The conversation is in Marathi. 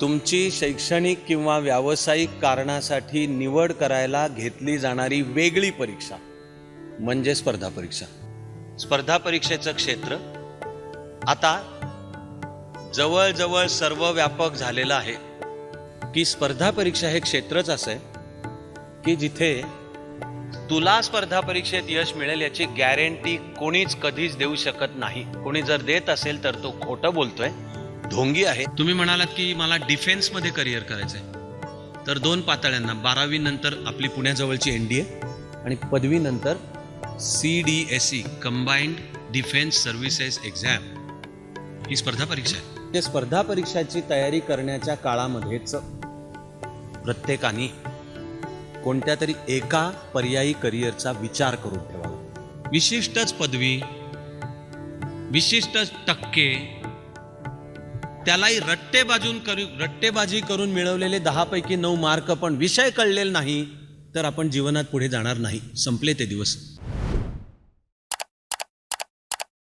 तुमची शैक्षणिक किंवा व्यावसायिक कारणासाठी निवड करायला घेतली जाणारी वेगळी परीक्षा म्हणजे स्पर्धा परीक्षा. स्पर्धा परीक्षेचं क्षेत्र आता जवळजवळ सर्व व्यापक झालेलं आहे. की स्पर्धा परीक्षा हे क्षेत्रच असं आहे की जिथे तुला स्पर्धा परीक्षेत यश मिळेल याची गॅरंटी कोणीच कधीच देऊ शकत नाही. कोणी जर देत असेल तर तो खोटं बोलतोय. ढोंगी आहे. तुम्ही म्हणालात की मला डिफेन्समध्ये करिअर करायचंय. तर दोन पातळ्यांना बारावी नंतर आपली पुण्याजवळची एन डी ए आणि पदवीनंतर C D S C combined defence services exam ही स्पर्धा परीक्षा आहे. ते स्पर्धा परीक्षाची तयारी करण्याच्या काळामध्येच प्रत्येकाने कोणत्या तरी एका पर्यायी करिअरचा विचार करून ठेवावा. विशिष्टच पदवी विशिष्टच टक्के त्यालाही रट्टेबाजून करू रट्टेबाजी करून मिळवलेले दहापैकी नऊ मार्क पण विषय कळलेला नाही तर आपण जीवनात पुढे जाणार नाही. संपले ते दिवस.